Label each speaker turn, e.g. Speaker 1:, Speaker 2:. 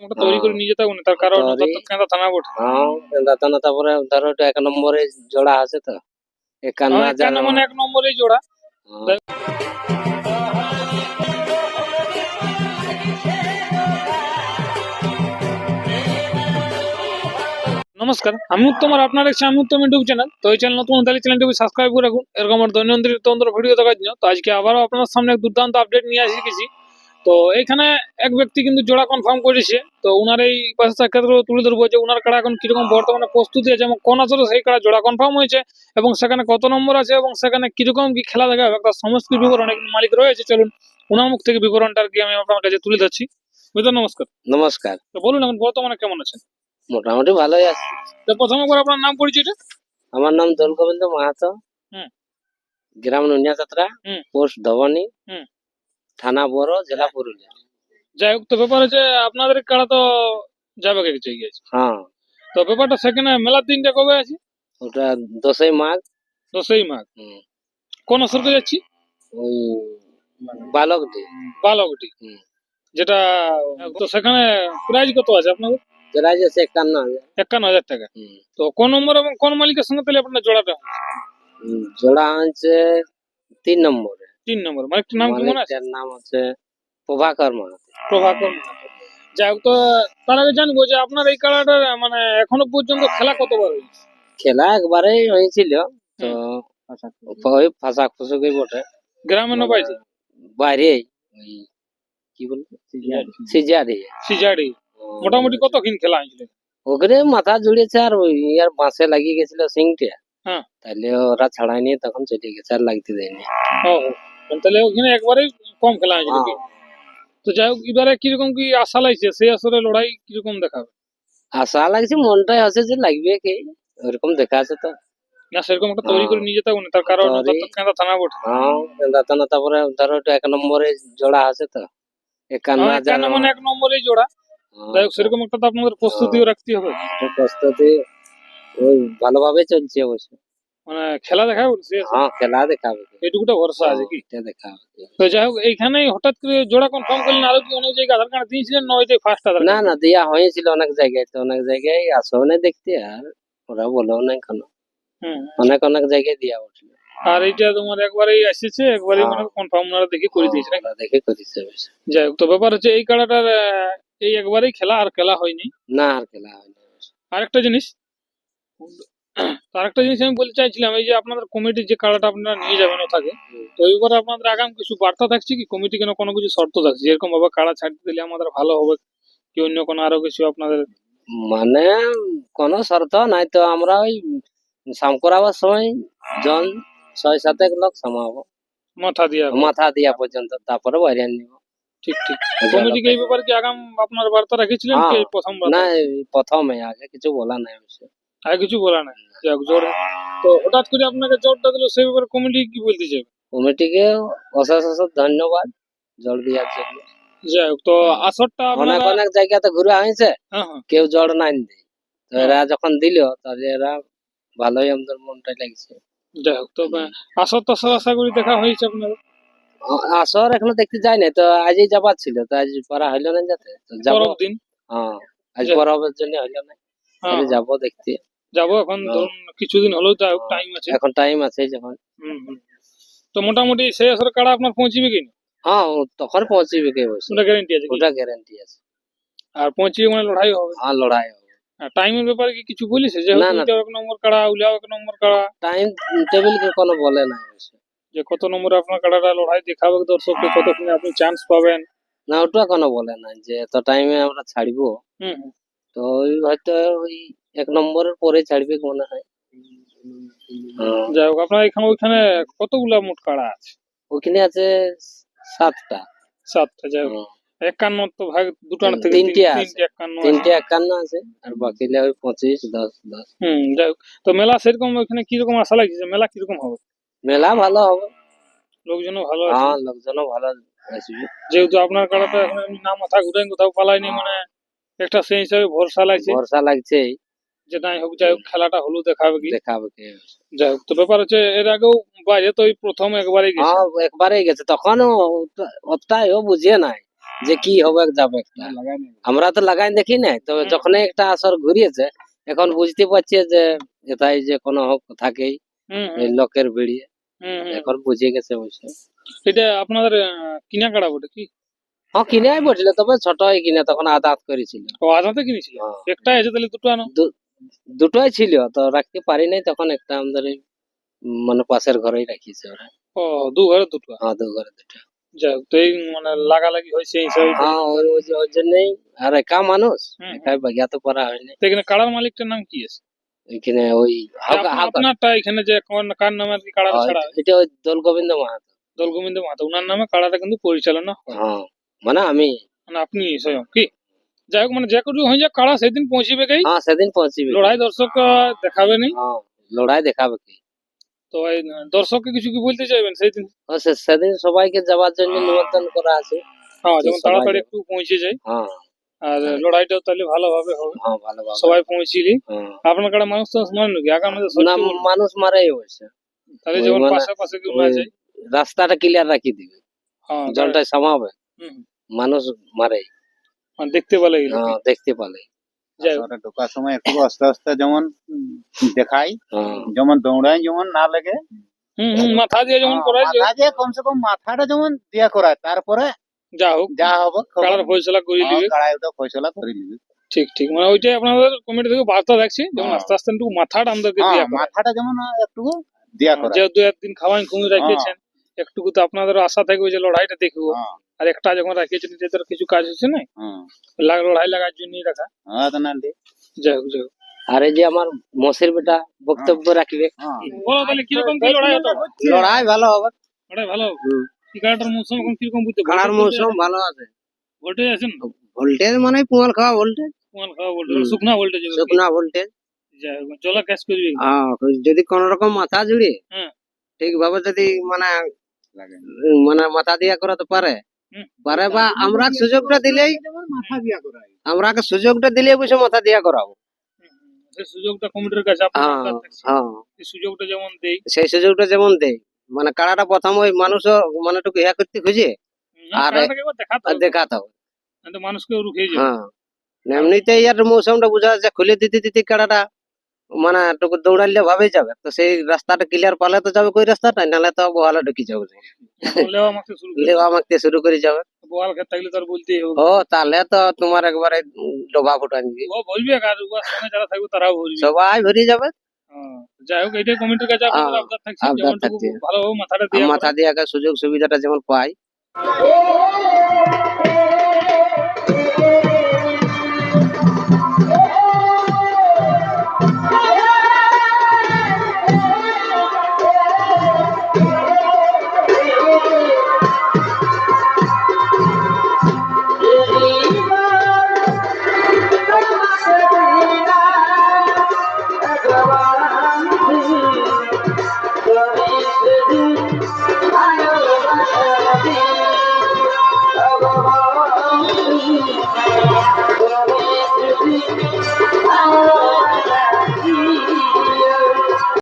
Speaker 1: ওটা তৈরি করে নিয়ে যেতে হবে না, তার কারণ ওটা তো কেঁদা থানা বটে।
Speaker 2: হ্যাঁ দাঁতানা তারপরে ধরো ওটা এক নম্বরে জোড়া আছে তো। একান্ন
Speaker 1: হ্যাঁ,
Speaker 2: হাজার
Speaker 1: মানে এক নম্বরেই জোড়া।
Speaker 2: হ্যাঁ।
Speaker 1: নমস্কার আমি উত্তম আর আপনার দেখছি আমি উত্তম ইউটিউব চ্যানেল। তো এই চ্যানেল নতুন তাহলে চ্যানেলটিকে সাবস্ক্রাইব করে রাখুন। এরকম আমার দৈনন্দিন তন্ত্র ভিডিও দেখার জন্য। তো আজকে আবারও আপনার সামনে এক দুর্দান্ত আপডেট নিয়ে আসি গেছি। তো এখানে এক ব্যক্তি কিন্তু জোড়া কনফার্ম করেছে। তো ওনার এই পাশে সাক্ষাৎ তুলে ধরবো যে ওনার কাড়া এখন কীরকম বর্তমানে প্রস্তুতি আছে এবং কোন আসলে সেই কাড়া জোড়া কনফার্ম হয়েছে এবং সেখানে কত নম্বর আছে এবং সেখানে কীরকম কি খেলা দেখা হবে তার সমস্ত বিবরণ মালিক রয়েছে। চলুন উনার মুখ থেকে বিবরণটা আর কি আমি আপনার কাছে তুলে ধরছি। বুঝলেন নমস্কার।
Speaker 2: নমস্কার।
Speaker 1: তো বলুন এখন বর্তমানে কেমন আছেন?
Speaker 2: মোটামুটি ভালোই আছে।
Speaker 1: তো প্রথমে করে আপনার নাম পরিচয়টা?
Speaker 2: আমার নাম দোল গোবিন্দ মাহাতো।
Speaker 1: হুম।
Speaker 2: গ্রাম নুনিয়া যাত্রা
Speaker 1: হুম।
Speaker 2: পোস্ট ধবনী।
Speaker 1: হুম।
Speaker 2: থানা বড় জেলা পুরুলিয়া।
Speaker 1: যাই হোক তো ব্যাপার হচ্ছে আপনাদের কাড়া তো যাবে গিয়েছে
Speaker 2: হ্যাঁ
Speaker 1: তো ব্যাপারটা সেখানে মেলার দিনটা কবে আছে?
Speaker 2: ওটা দশই মাঘ।
Speaker 1: দশই মাঘ। কোন সরকে যাচ্ছি?
Speaker 2: ওই
Speaker 1: বালকটি
Speaker 2: হুম।
Speaker 1: যেটা তো সেখানে প্রাইজ কত আছে আপনাদের?
Speaker 2: প্রাইজ আছে একান্ন হাজার।
Speaker 1: একান্ন হাজার টাকা।
Speaker 2: হুম।
Speaker 1: তো কোন নম্বর এবং কোন মালিকের সঙ্গে তাহলে আপনার জোড়াটা
Speaker 2: জোড়া আছে তিন নম্বরে।
Speaker 1: তিন নম্বর মালিকটার নাম কি মনে আছে?
Speaker 2: মালিকটার নাম আছে প্রভাকর মাহাতো।
Speaker 1: প্রভাকর মাহাতো। যাই হোক তো তার আগে জানব যে আপনার এই কাড়াটার মানে এখনও পর্যন্ত খেলা কতবার হয়েছে?
Speaker 2: খেলা একবারেই হয়েছিল তো ওই ফাঁসা ফুসুকই বটে।
Speaker 1: গ্রামে না
Speaker 2: বাইরে ওই কি বলব সিজারি।
Speaker 1: সিজাড়ি মোটামুটি কত কিন খেলা হয়েছিল?
Speaker 2: ওখানে মাথা জুড়েছে আর ওই ইয়ার বাঁশে লাগিয়ে গেছিল সিংটা।
Speaker 1: হ্যাঁ।
Speaker 2: তাহলে ওরা ছাড়াই নিয়ে তখন চলে গেছে আর লাগতে দেয়নি।
Speaker 1: তাহলে ওখানে একবারেই কম খেলা হয়েছিল
Speaker 2: হ্যাঁ।
Speaker 1: তো যাই হোক এবারে কীরকম কি আশা লাগছে? সেই আসরে লড়াই কীরকম দেখাবে?
Speaker 2: আশা লাগছে মনটাই আছে যে লাগবে কি ওরকম দেখা আছে তো।
Speaker 1: না সেরকম একটা তৈরি করে নিয়ে যেতে হবে তার কারণ কেঁদা থানা বটে
Speaker 2: হ্যাঁ দাঁতানা তারপরে ধরো এক নম্বরে জোড়া আছে তো। একান্ন
Speaker 1: হ্যাঁ, মানে এক নম্বরেই জোড়া।
Speaker 2: হ্যাঁ,
Speaker 1: যাই হোক সেরকম একটা তো আপনাদের প্রস্তুতিও রাখতে হবে।
Speaker 2: প্রস্তুতি ওই ভালোভাবে চলছে অবশ্য।
Speaker 1: মানে খেলা দেখাবে
Speaker 2: হ্যাঁ খেলা দেখাবে
Speaker 1: এইটুকুটা ভরসা আছে কি
Speaker 2: এটা দেখাবে
Speaker 1: তো যাই হোক এইখানেই হঠাৎ করে জোড়া কনফার্ম করলেন আরও কি অনেক জায়গায় আধার কার্ড দিয়েছিলেন না ওইটাই ফার্স্ট আধার
Speaker 2: না না দেয়া হয়েছিল অনেক জায়গায় তো অনেক জায়গায় আসো না দেখতে আর ওরা নাই কেন
Speaker 1: হুম।
Speaker 2: অনেক অনেক জায়গায় দিয়া উঠল
Speaker 1: আর এইটা তোমার একবারেই এসেছে একবারেই। মানে কনফার্ম ওনারা দেখে করে দিয়েছে?
Speaker 2: ওরা দেখে করেছে অবশ্য।
Speaker 1: যাই হোক তো ব্যাপার হচ্ছে এই কাড়াটার এই একবারেই খেলা আর খেলা হয়নি
Speaker 2: না আর খেলা হয়নি।
Speaker 1: আরেকটা জিনিস আরেকটা জিনিস আমি বলতে চাইছিলাম এই যে আপনাদের কমিটির যে কাড়াটা আপনারা নিয়ে যাবেন ওটাকে। তো এইবারে আপনাদের আগাম কিছু বার্তা থাকছে কি? কমিটি কেন কোনো কিছু শর্ত থাকছে? যেরকম ভাবে কাড়া ছাড়তে দিলে আমাদের ভালো হবে কি অন্য কোনো আরও কিছু আপনাদের?
Speaker 2: মানে কোনো শর্ত নাই তো আমরা ওই সাম করাবার সময় জন ছয় সাতেক লোক সমাবো
Speaker 1: মাথা দিয়া
Speaker 2: মাথা দিয়া পর্যন্ত তারপরে বাইরে নিব।
Speaker 1: ঠিক ঠিক। কমিটিকে এই ব্যাপারে কি আগাম আপনার বার্তা রেখেছিলেন কি
Speaker 2: হ্যাঁ।
Speaker 1: প্রথম
Speaker 2: না প্রথমে আগে কিছু বলা নাই অবশ্য
Speaker 1: আর কিছু বলা নাই। যাক জোর। তো হঠাৎ করে আপনাকে জোরটা দিল সেই ব্যাপারে কমিটি কি বলতে চাইবে?
Speaker 2: কমিটিকে অশেষ অশেষ ধন্যবাদ জল দেওয়ার জন্য।
Speaker 1: যাই হোক তো আসরটা
Speaker 2: অনেক অনেক জায়গাতে ঘুরে হয়েছে
Speaker 1: হ্যাঁ হ্যাঁ।
Speaker 2: কেউ জল নাই দেয় তো
Speaker 1: হ্যাঁ।
Speaker 2: এরা যখন দিল তাহলে এরা ভালোই আমাদের মনটা লাগছে।
Speaker 1: যাই হোক তো আসর টাসর আশা করি দেখা হয়েছে
Speaker 2: আপনার। আসর এখনও দেখতে যাই না তো আজই যাবার ছিল তো আজ পড়া হইল না যাতে। যাব।
Speaker 1: দিন?
Speaker 2: হ্যাঁ আজ
Speaker 1: যাক।
Speaker 2: পরবের জন্য হইল না। যাব দেখতে।
Speaker 1: যাব এখন। ধরুন কিছুদিন হলেও যাই হোক টাইম আছে
Speaker 2: এখন টাইম আছে যখন
Speaker 1: হুম, হুম। তো মোটামুটি সেই আসর কাড়া আপনার পৌঁছিবে কি না?
Speaker 2: হ্যাঁ তখন পৌঁছিবে কে
Speaker 1: ওটা গ্যারেন্টি আছে?
Speaker 2: ওটা গ্যারান্টি আছে
Speaker 1: আর পৌঁছিবে মানে লড়াই হবে
Speaker 2: হ্যাঁ লড়াই হবে
Speaker 1: টাইমের ব্যাপারে কি কিছু বলিস যে। এক নম্বর কাড়া উলিয়াও এক নম্বর কাড়া
Speaker 2: টাইম টেবিল কে কোনো বলে না
Speaker 1: যে কত নম্বরে আপনার কাড়াটা লড়াই দেখাবে দর্শককে কতক্ষণে আপনি চান্স পাবেন
Speaker 2: না ওটা কোনো বলে না যে এত টাইমে আমরা ছাড়বো
Speaker 1: হুম।
Speaker 2: তো ওই হয়তো ওই এক নম্বরের পরে ছাড়বে মনে হয়।
Speaker 1: যাই হোক আপনার এখানে ওইখানে কতগুলা মোট কাড়া আছে?
Speaker 2: ওখানে আছে সাতটা।
Speaker 1: সাতটা যাই হোক। একান্ন তো ভাগ দুটার থেকে
Speaker 2: তিনটে
Speaker 1: একান্ন।
Speaker 2: তিনটে একান্ন আছে আর বাকি ওই পঁচিশ দশ দশ।
Speaker 1: হুম যাই হোক। তো মেলা সেরকম ওইখানে কীরকম আশা লাগছে মেলা কীরকম হবে?
Speaker 2: মেলা ভালো হবে।
Speaker 1: লোকজনও ভালো আছে।
Speaker 2: হ্যাঁ লোকজনও ভালো আসবে
Speaker 1: যেহেতু আপনার কাড়াটা এখন এমনি না মাথা ঘুরে কোথাও পালায়নি মানে একটা সেই হিসাবে ভরসা লাগছে।
Speaker 2: ভরসা লাগছে।
Speaker 1: যে নাই হোক যাই হোক খেলাটা হলো দেখাবে কি।
Speaker 2: দেখাবে কে।
Speaker 1: যাই হোক তো ব্যাপার হচ্ছে এর আগেও বাইরে তো প্রথম একবারই গেছে।
Speaker 2: হ্যাঁ একবারেই গেছে। তখন অতটাই ও বুঝিয়ে নাই যে কি হবে যাবে একটা। আমরা তো লাগাই দেখি নাই। তবে যখন একটা আসর ঘুরিয়েছে এখন বুঝতে পারছি যে এটাই যে কোনো হোক থাকেই।
Speaker 1: হুম
Speaker 2: এই লোকের ভিড়িয়ে। এখন বুঝে গেছে অবশ্য।
Speaker 1: এটা আপনাদের কিনা কাড়া বটে কি?
Speaker 2: কিনে তবে ছোটই কিনে তখন আদাত করেছিল।
Speaker 1: ও কিনেছিল?
Speaker 2: হ্যাঁ।
Speaker 1: একটাই আছে তাহলে দুটো আনো।
Speaker 2: দুটোই ছিল তো রাখতে পারি নাই তখন একটা আমাদের মানে পাশের ঘরেই ওরা।
Speaker 1: ও দু ঘরে দুটো?
Speaker 2: হ্যাঁ দু ঘরে দুটো।
Speaker 1: যাই হোক, তো এই মানে লাগালাগি হয়েছে এই
Speaker 2: হ্যাঁ ওই ওই যে- ওই জন্যই আর একা মানুষ
Speaker 1: হুম,
Speaker 2: একাই বাগিয়া তো করা হয়নি।
Speaker 1: তো এখানে কাড়ার মালিকটার নাম কি আছে?
Speaker 2: এখানে ওই
Speaker 1: আপনারটা এখানে যে কোন- কার নামে আর কি ছাড়া?
Speaker 2: এটা ওই দোল গোবিন্দ মাহাতো।
Speaker 1: দল গোবিন্দ মাতা উনার নামে কাড়াটা কিন্তু পরিচালনা হ্যাঁ।
Speaker 2: মানে আমি
Speaker 1: মানে আপনি স্বয়ং কি যাই হোক মানে যে কিছু হয়ে যাক কাড়া সেদিন পৌঁছিবে গেই
Speaker 2: হ্যাঁ সেদিন পৌঁছিবি
Speaker 1: লড়াই দর্শক আহ, দেখাবে নি
Speaker 2: হ্যাঁ লড়াই দেখাবে কি
Speaker 1: তো এই আহ, দর্শককে কিছু কি বলতে চাইবেন সেদিন
Speaker 2: ও সে- সেদিন সবাইকে যাওয়ার জন্য নিমন্ত্রণ করা আছে
Speaker 1: হ্যাঁ যেমন
Speaker 2: সবাই
Speaker 1: তাড়াতাড়ি
Speaker 2: যাবে।
Speaker 1: একটু পৌঁছে যায়
Speaker 2: হ্যাঁ
Speaker 1: আর লড়াইটাও তাহলে ভালোভাবে হবে
Speaker 2: হ্যাঁ ভালো ভালো
Speaker 1: সবাই পৌঁছিলি
Speaker 2: হ্যাঁ।
Speaker 1: আপনার কাড়া মানুষ তো মানে নাকি আগে আমাদের
Speaker 2: না
Speaker 1: সত্যি বলব।
Speaker 2: মানুষ মারাই হয়েছে
Speaker 1: তাহলে
Speaker 2: ওই
Speaker 1: যেমন
Speaker 2: মানে-
Speaker 1: পাশে পাশে কেউ না
Speaker 2: ওই
Speaker 1: যায়
Speaker 2: রাস্তাটা ক্লিয়ার রাখি দিবে
Speaker 1: হ্যাঁ
Speaker 2: জলটা সামাবে
Speaker 1: হুম,
Speaker 2: মানুষ মারে।
Speaker 1: মানে দেখতে পালে
Speaker 2: হ্যাঁ দেখতে পালে।
Speaker 3: ঢোকার সময় একটু আস্তে আস্তে যেমন দেখাই
Speaker 2: হ্যাঁ।
Speaker 3: যেমন দৌড়াই যেমন না লাগে।
Speaker 1: হুম হুম মাথা দিয়ে যেমন
Speaker 3: হ্যাঁ,
Speaker 1: করাই যে।
Speaker 3: মাথা দিয়ে কমসে কম মাথাটা যেমন দিয়া করায় তারপরে
Speaker 1: যা হোক
Speaker 3: যা হবে
Speaker 1: কাড়ার ফয়সলা করে দিবে।
Speaker 3: কাড়াই ওটা ফয়সলা করে নিবে
Speaker 1: ঠিক ঠিক। মানে ওইটাই আপনাদের কমিটি থেকে বার্তা দেখছি যেমন। আস্তে আস্তে একটু মাথাটা আমাদেরকে দিয়া
Speaker 3: মাথাটা যেমন একটু দিয়া করা
Speaker 1: যে দু একদিন খাওয়াই কমে রাখিয়েছেন একটুকু তো আপনাদের আশা থাকবে যে লড়াইটা দেখব। আর একটা যখন রাখিয়েছেন এদের কিছু কাজ হচ্ছে না
Speaker 3: হ্যাঁ।
Speaker 1: লাগ- লড়াই লাগার জন্যই রাখা।
Speaker 3: হ্যাঁ, তো নাহলে,
Speaker 1: যাই হোক যাই হোক।
Speaker 2: আর এই যে আমার মসির বেটা বক্তব্য রাখবে।
Speaker 3: হ্যাঁ।
Speaker 1: বলো তাহলে কীরকম কি লড়াই হতো?
Speaker 2: লড়াই ভালো হবে।
Speaker 1: লড়াই ভালো
Speaker 2: হুম।
Speaker 1: টিকাটার মৌসুম এখন কীরকম বুঝতে
Speaker 2: খেলার মৌসুম ভালো আছে।
Speaker 1: ভোল্টেজ আছেন
Speaker 2: ভোল্টেজ মানে পুয়াল খাওয়া ভোল্টেজ
Speaker 1: তোমার খাওয়া ভোল্টেজ
Speaker 2: হুম।
Speaker 1: শুকনা ভোল্টেজ
Speaker 2: শুকনা ভোল্টেজ
Speaker 1: যাই হোক জলা ক্যাশ করবি।
Speaker 2: হ্যাঁ যদি কোন রকম মাথা জুড়ে
Speaker 1: হ্যাঁ।
Speaker 2: ঠিক ভাবে যদি মানে
Speaker 3: লাগে।
Speaker 2: উম, মানে মাথা দিয়া করাতে পারে
Speaker 1: হুম।
Speaker 2: বা আমরা সুযোগটা দিলেই আমরাকে সুযোগটা দিলে বসে মাথা দিয়া করাবো।
Speaker 1: সুযোগটা কমিটির কাছে
Speaker 2: হ্যাঁ। হ্যাঁ।
Speaker 1: সুযোগটা যেমন দেই।
Speaker 2: সেই সুযোগটা যেমন দেয় মানে কাড়াটা প্রথম ওই মানুষও মানে টুকু ইয়া করতে খুঁজে আর-
Speaker 1: খেলাটাকে একবার দেখাতে হবে। মানুষকে
Speaker 2: হ্যাঁ। এমনিতে ইয়ার মৌসুমটা বোঝা যাচ্ছে খুলে দিতে দিতে কাড়াটা মানে টুকু দৌড়াইলে ভাবেই যাবে। তো সেই রাস্তাটা ক্লিয়ার পালে তো যাবে কই রাস্তাটা? নাহলে তো বহালে ঢুকি যাবে
Speaker 1: লেওয়া শুরু করে
Speaker 2: লেবা মাখতে শুরু করে যাবে।
Speaker 1: খেতে থাকলে তার বলতেই হবে।
Speaker 2: ও তাহলে তো তোমার একবারে ডোবা ফুটান দিবি
Speaker 1: ও বলবি আর ওর সঙ্গে যারা থাকবে তারাও
Speaker 2: সবাই ভরে যাবে।
Speaker 1: হ্যাঁ। যাই হোক এটাই কমিটির কাছে আপনাদের
Speaker 2: হ্যাঁ,
Speaker 1: থাকছে যেমন
Speaker 2: থাকছে।
Speaker 1: মাথাটা দিয়ে
Speaker 2: মাথা দিয়ে সুযোগ সুবিধাটা যেমন পাই। Thank you.